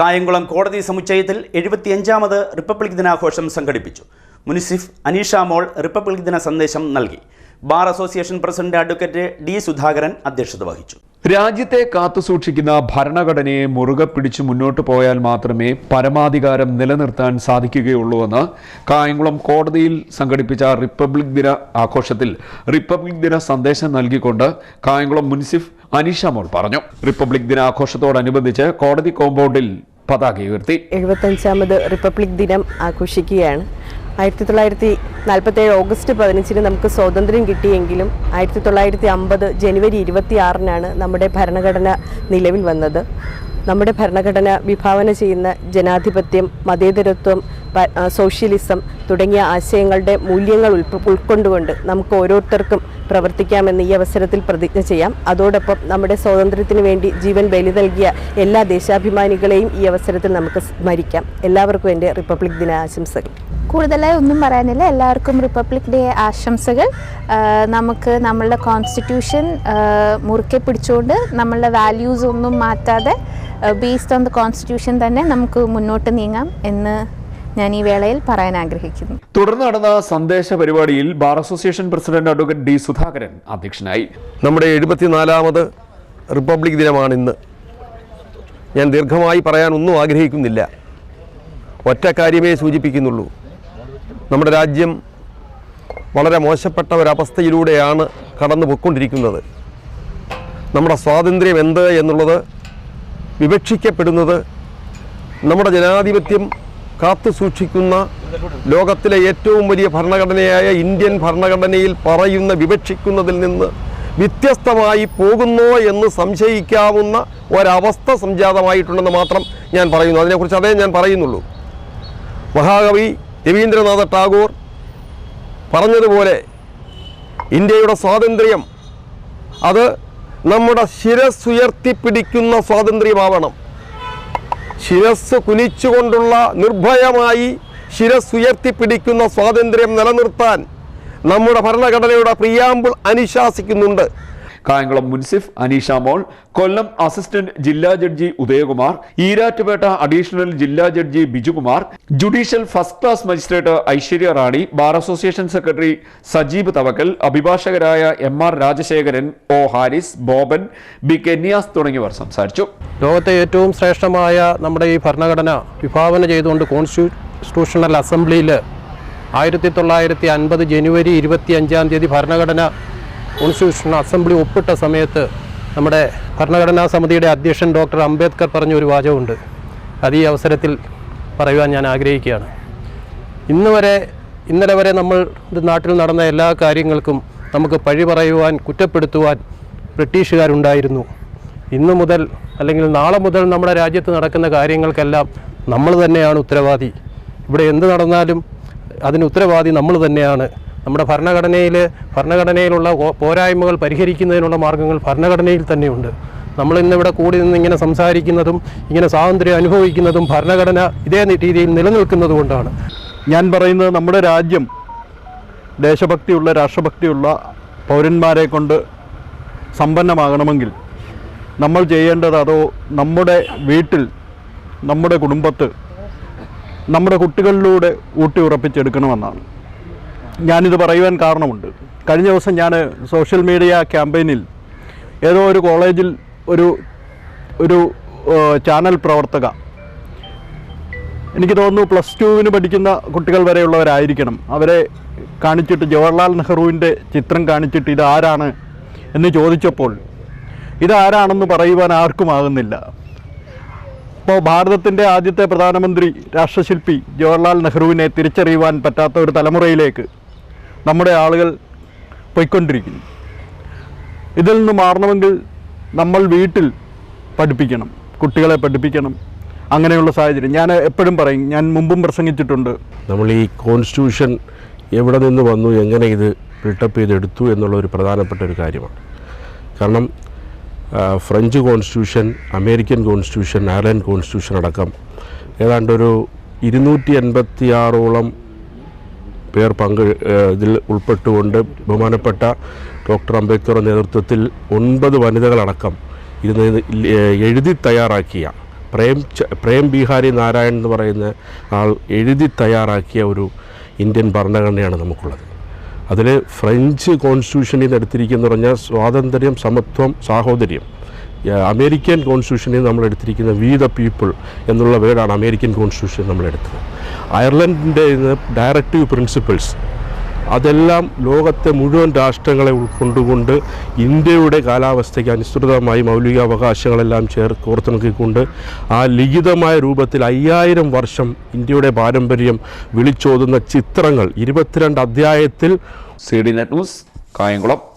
കായംകുളം കോടതി സമുച്ചയത്തിൽ എഴുപത്തിയഞ്ചാമത് റിപ്പബ്ലിക് ദിനാഘോഷം സംഘടിപ്പിച്ചു. മുനിസിഫ് അനീഷ മോൾ റിപ്പബ്ലിക് ദിന സന്ദേശം നൽകി. Bar association president advocate D Sudhakaran അധ്യക്ഷത വഹിച്ചു. രാജ്യത്തെ കാത്തുസൂക്ഷിക്കുന്ന ഭരണഘടനയെ മുറുകെ പിടിച്ചു മുന്നോട്ട് പോയാൽ മാത്രമേ പരമാധികാരം നിലനിർത്താൻ സാധിക്കുകയുള്ളൂവെന്ന് കായംകുളം കോടതിയിൽ സംഘടിപ്പിച്ച റിപ്പബ്ലിക് ദിന ആഘോഷത്തിൽ റിപ്പബ്ലിക് ദിന സന്ദേശം നൽകിക്കൊണ്ട് കായംകുളം മുനിസിഫ് അനീഷ മോൾ പറഞ്ഞു. റിപ്പബ്ലിക് ദിനാഘോഷത്തോടനുബന്ധിച്ച് കോടതി കോമ്പൗണ്ടിൽ പതാക ഉയർത്തി. എഴുപത്തഞ്ചാമത് റിപ്പബ്ലിക് ദിനം ആഘോഷിക്കുകയാണ്. ആയിരത്തി തൊള്ളായിരത്തി നാൽപ്പത്തേഴ് ഓഗസ്റ്റ് പതിനഞ്ചിന് നമുക്ക് സ്വാതന്ത്ര്യം കിട്ടിയെങ്കിലും ആയിരത്തി തൊള്ളായിരത്തി അമ്പത് ജനുവരി ഇരുപത്തി ആറിനാണ് നമ്മുടെ ഭരണഘടന നിലവിൽ വന്നത്. നമ്മുടെ ഭരണഘടന വിഭാവന ചെയ്യുന്ന ജനാധിപത്യം മതേതരത്വം സോഷ്യലിസം തുടങ്ങിയ ആശയങ്ങളുടെ മൂല്യങ്ങൾ ഉൾക്കൊണ്ടുകൊണ്ട് നമുക്ക് ഓരോരുത്തർക്കും പ്രവർത്തിക്കാമെന്ന് ഈ അവസരത്തിൽ പ്രതിജ്ഞ ചെയ്യാം. അതോടൊപ്പം നമ്മുടെ സ്വാതന്ത്ര്യത്തിന് വേണ്ടി ജീവൻ ബലി നൽകിയ എല്ലാ ദേശാഭിമാനികളെയും ഈ അവസരത്തിൽ നമുക്ക് സ്മരിക്കാം എല്ലാവർക്കും എന്റെ റിപ്പബ്ലിക് ദിന ആശംസകൾ. കൂടുതലായി ഒന്നും പറയാനില്ല. എല്ലാവർക്കും റിപ്പബ്ലിക് ഡേ ആശംസകൾ. നമുക്ക് നമ്മളുടെ കോൺസ്റ്റിറ്റ്യൂഷൻ മുറുക്കെ പിടിച്ചുകൊണ്ട് നമ്മളുടെ വാല്യൂസ് ഒന്നും മാറ്റാതെ ബേസ്ഡ് ഓൺ ദ കോൺസ്റ്റിറ്റ്യൂഷൻ തന്നെ നമുക്ക് മുന്നോട്ട് നീങ്ങാം എന്ന് ഞാൻ ഈ വേളയിൽ പറയാൻ ആഗ്രഹിക്കുന്നു. തുടർന്ന് നടന്ന സന്ദേശ പരിപാടിയിൽ bar association president advocate D Sudhakaran അധ്യക്ഷനായി. നമ്മുടെ എഴുപത്തിനാലാമത് റിപ്പബ്ലിക് ദിനമാണ് ഇന്ന് ഞാൻ ദീർഘമായി പറയാൻ ഒന്നും ആഗ്രഹിക്കുന്നില്ല. ഒറ്റ കാര്യമേ സൂചിപ്പിക്കുന്നുള്ളൂ. നമ്മുടെ രാജ്യം വളരെ മോശപ്പെട്ട ഒരവസ്ഥയിലൂടെയാണ് കടന്നു പോയിക്കൊണ്ടിരിക്കുന്നത് നമ്മുടെ സ്വാതന്ത്ര്യം എന്ത് എന്നുള്ളത് വിവക്ഷിക്കപ്പെടുന്നത് നമ്മുടെ ജനാധിപത്യം കാത്തു സൂക്ഷിക്കുന്ന ലോകത്തിലെ ഏറ്റവും വലിയ ഭരണഘടനയായ ഇന്ത്യൻ ഭരണഘടനയിൽ പറയുന്ന വിവക്ഷിക്കുന്നതിൽ നിന്ന് വ്യത്യസ്തമായി പോകുന്നോ എന്ന് സംശയിക്കാവുന്ന ഒരവസ്ഥ സംജാതമായിട്ടുണ്ടെന്ന് മാത്രം ഞാൻ പറയുന്നു. അതിനെക്കുറിച്ച് അതേ ഞാൻ പറയുന്നുള്ളൂ. മഹാകവി രവീന്ദ്രനാഥ ടാഗോർ പറഞ്ഞതുപോലെ ഇന്ത്യയുടെ സ്വാതന്ത്ര്യം അത് നമ്മുടെ ശിരസ്സുയർത്തിപ്പിടിക്കുന്ന സ്വാതന്ത്ര്യമാവണം. ശിരസ് കുനിച്ചുകൊണ്ടുള്ള നിർഭയമായി ശിരസ് ഉയർത്തിപ്പിടിക്കുന്ന സ്വാതന്ത്ര്യം നിലനിർത്താൻ നമ്മുടെ ഭരണഘടനയുടെ പ്രിയാമ്പിൾ അനുശാസിക്കുന്നുണ്ട്. കായംകുളം മുൻസിഫ് അനീഷ മോൾ കൊല്ലം അസിസ്റ്റന്റ് ജില്ലാ ജഡ്ജി ഉദയകുമാർ ഈരാറ്റുപേട്ട അഡീഷണൽ ജില്ലാ judge Bijukumar judicial first class magistrate Aishwarya Rani bar association secretary Sajeeb Thavakkal അഭിഭാഷകരായ M R Rajasekharan O Haris Boban B K Niyas തുടങ്ങിയവർ സംസാരിച്ചു. ലോകത്തെ ഏറ്റവും ശ്രേഷ്ഠമായ നമ്മുടെ ഈ ഭരണഘടന വിഭാവന ചെയ്തുകൊണ്ട് കോൺസ്റ്റിറ്റ്യൂഷണൽ അസംബ്ലിയിൽ ആയിരത്തി തൊള്ളായിരത്തി അൻപത് ജനുവരി ഇരുപത്തി അഞ്ചാം തീയതി ഭരണഘടന കോൺസ്റ്റിറ്റ്യൂഷണൽ അസംബ്ലി ഒപ്പിട്ട സമയത്ത് നമ്മുടെ ഭരണഘടനാ സമിതിയുടെ അധ്യക്ഷൻ ഡോക്ടർ അംബേദ്കർ പറഞ്ഞ ഒരു വാചകമുണ്ട്. അത് ഈ അവസരത്തിൽ പറയുവാൻ ഞാൻ ആഗ്രഹിക്കുകയാണ്. ഇന്ന് വരെ ഇന്നലെ വരെ നമ്മൾ നാട്ടിൽ നടന്ന എല്ലാ കാര്യങ്ങൾക്കും നമുക്ക് പഴി പറയുവാൻ കുറ്റപ്പെടുത്തുവാൻ ബ്രിട്ടീഷുകാരുണ്ടായിരുന്നു. ഇന്നു മുതൽ അല്ലെങ്കിൽ നാളെ മുതൽ നമ്മുടെ രാജ്യത്ത് നടക്കുന്ന കാര്യങ്ങൾക്കെല്ലാം നമ്മൾ തന്നെയാണ് ഉത്തരവാദി. ഇവിടെ എന്ത് നടന്നാലും അതിന് ഉത്തരവാദി നമ്മൾ തന്നെയാണ്. നമ്മുടെ ഭരണഘടനയിൽ ഭരണഘടനയിലുള്ള പോരായ്മകൾ പരിഹരിക്കുന്നതിനുള്ള മാർഗങ്ങൾ ഭരണഘടനയിൽ തന്നെയുണ്ട്. നമ്മൾ ഇന്നിവിടെ കൂടി നിന്ന് ഇങ്ങനെ സംസാരിക്കുന്നതും ഇങ്ങനെ സ്വാതന്ത്ര്യം അനുഭവിക്കുന്നതും ഭരണഘടന ഇതേ രീതിയിൽ നിലനിൽക്കുന്നത് കൊണ്ടാണ്. ഞാൻ പറയുന്നത് നമ്മുടെ രാജ്യം ദേശഭക്തിയുള്ള രാഷ്ട്രഭക്തിയുള്ള പൗരന്മാരെ കൊണ്ട് സമ്പന്നമാകണമെങ്കിൽ നമ്മൾ ചെയ്യേണ്ടത് അതോ നമ്മുടെ വീട്ടിൽ നമ്മുടെ കുടുംബത്ത് നമ്മുടെ കുട്ടികളിലൂടെ ഊട്ടി ഉറപ്പിച്ചെടുക്കണമെന്നാണ്. ഞാനിത് പറയുവാൻ കാരണമുണ്ട്. കഴിഞ്ഞ ദിവസം ഞാൻ സോഷ്യൽ മീഡിയ ക്യാമ്പയിനിൽ ഏതോ ഒരു കോളേജിൽ ഒരു ഒരു ചാനൽ പ്രവർത്തക എനിക്ക് തോന്നുന്നു പ്ലസ് ടുവിന് പഠിക്കുന്ന കുട്ടികൾ വരെയുള്ളവരായിരിക്കണം. അവരെ കാണിച്ചിട്ട് ജവഹർലാൽ നെഹ്റുവിന്റെ ചിത്രം കാണിച്ചിട്ട് ഇതാരാണ് എന്ന് ചോദിച്ചപ്പോൾ ഇതാരാണെന്ന് പറയുവാൻ ആർക്കും ആകുന്നില്ല ഇപ്പോൾ ഭാരതത്തിന്റെ ആദ്യത്തെ പ്രധാനമന്ത്രി രാഷ്ട്രശില്പി ജവഹർലാൽ നെഹ്റുവിനെ തിരിച്ചറിയുവാൻ പറ്റാത്ത ഒരു തലമുറയിലേക്ക് നമ്മുടെ ആളുകൾ പോയിക്കൊണ്ടിരിക്കുന്നു. ഇതിൽ നിന്ന് മാറണമെങ്കിൽ നമ്മൾ വീട്ടിൽ പഠിപ്പിക്കണം കുട്ടികളെ പഠിപ്പിക്കണം അങ്ങനെയുള്ള സാഹചര്യം. ഞാൻ എപ്പോഴും പറയും ഞാൻ മുമ്പും പ്രസംഗിച്ചിട്ടുണ്ട്. നമ്മൾ ഈ കോൺസ്റ്റിറ്റ്യൂഷൻ എവിടെ നിന്ന് വന്നു എങ്ങനെ ഇത് ബിൽട്ടപ്പ് ചെയ്തെടുത്തു എന്നുള്ള ഒരു പ്രധാനപ്പെട്ട ഒരു കാര്യമാണ്. കാരണം French constitution American constitution Ireland constitution അടക്കം ഏതാണ്ട് ഒരു ഇരുന്നൂറ്റി എൺപത്തി ആറോളം പേർ പങ്ക് ഇതിൽ ഉൾപ്പെട്ടുകൊണ്ട് ബഹുമാനപ്പെട്ട ഡോക്ടർ അംബേദ്കറുടെ നേതൃത്വത്തിൽ ഒൻപത് വനിതകളടക്കം ഇരുന്ന് എഴുതി തയ്യാറാക്കിയ പ്രേം പ്രേം ബിഹാരി നാരായൺ എന്ന് പറയുന്ന ആൾ എഴുതി തയ്യാറാക്കിയ ഒരു ഇന്ത്യൻ ഭരണഘടനയാണ് നമുക്കുള്ളത്. അതിൽ ഫ്രഞ്ച് കോൺസ്റ്റിറ്റ്യൂഷനിൽ നിന്ന് എടുത്തിരിക്കുന്ന പറഞ്ഞാൽ സ്വാതന്ത്ര്യം സമത്വം സാഹോദര്യം അമേരിക്കൻ കോൺസ്റ്റിറ്റ്യൂഷനിൽ നമ്മൾ എടുത്തിരിക്കുന്ന വി ദ പീപ്പിൾ എന്നുള്ള വേർഡാണ് അമേരിക്കൻ കോൺസ്റ്റിറ്റ്യൂഷൻ നമ്മളെടുത്തത്. അയർലൻഡിന്റെ ഡയറക്റ്റീവ് പ്രിൻസിപ്പിൾസ് അതെല്ലാം ലോകത്തെ മുഴുവൻ രാഷ്ട്രങ്ങളെ ഉൾക്കൊണ്ടുകൊണ്ട് ഇന്ത്യയുടെ കാലാവസ്ഥയ്ക്ക് അനുസൃതമായി മൗലികാവകാശങ്ങളെല്ലാം ചേർ കോർത്തിണക്കിക്കൊണ്ട് ആ ലിഖിതമായ രൂപത്തിൽ അയ്യായിരം വർഷം ഇന്ത്യയുടെ പാരമ്പര്യം വിളിച്ചോതുന്ന ചിത്രങ്ങൾ ഇരുപത്തിരണ്ട് അധ്യായത്തിൽ C D net news Kayamkulam